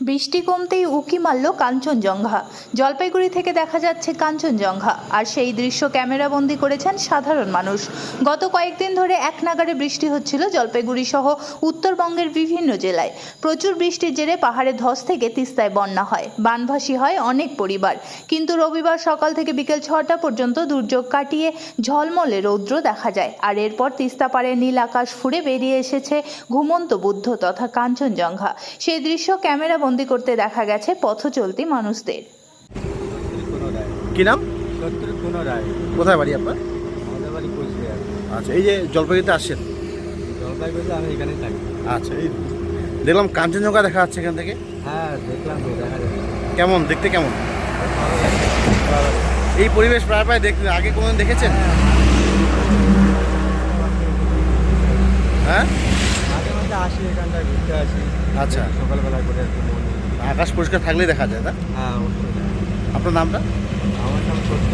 বৃষ্টি কমতেই উকি মারল কাঞ্চনজঙ্ঘা। জলপাইগুড়ি থেকে দেখা যাচ্ছে কাঞ্চনজঙ্ঘা, আর সেই দৃশ্য ক্যামেরাবন্দি করেছেন সাধারণ মানুষ। গত কয়েকদিন ধরে এক নাগারে বৃষ্টি হচ্ছিল জলপাইগুড়ি সহ উত্তরবঙ্গের বিভিন্ন জেলায়। প্রচুর বৃষ্টির জেরে পাহাড়ে ধস থেকে তিস্তায় বন্যা হয়। বানভাসী হয় অনেক পরিবার। কিন্তু রবিবার সকাল থেকে বিকেল ছটা পর্যন্ত দুর্যোগ কাটিয়ে ঝলমলে রৌদ্র দেখা যায়। আর এরপর তিস্তা পাড়ে নীল আকাশ ফুড়ে বেরিয়ে এসেছে ঘুমন্ত বুদ্ধ তথা কাঞ্চনজঙ্ঘা। সেই দৃশ্য ক্যামেরাবন্দি করতে দেখা গেছে পথ চলতি মানুষদের। কি নাম? শত্রু রায় কোথায় বাড়ি আপনার? আমাদের বাড়ি কোচবিহার। আচ্ছা এই যে জলপাইগুড়িতে আসছেন? জলপাইগুড়িতে আমি এখানেই থাকি। আচ্ছা এই দেখলাম কাঞ্চনজঙ্ঘা দেখা যাচ্ছে এখান থেকে। হ্যাঁ দেখলাম দেখা যাচ্ছে। কেমন দেখতে কেমন। এই পরিবেশ প্রায় প্রায় দেখতে আগে কোনোদিন দেখেছেন? আসি এখানটায় ঘুরতে আসি। আচ্ছা। সকালবেলা করে একটু মন আকাশ পরিষ্কার থাকলেই দেখা যায় না হ্যাঁ আপনার নামটা? আমার নাম সত্য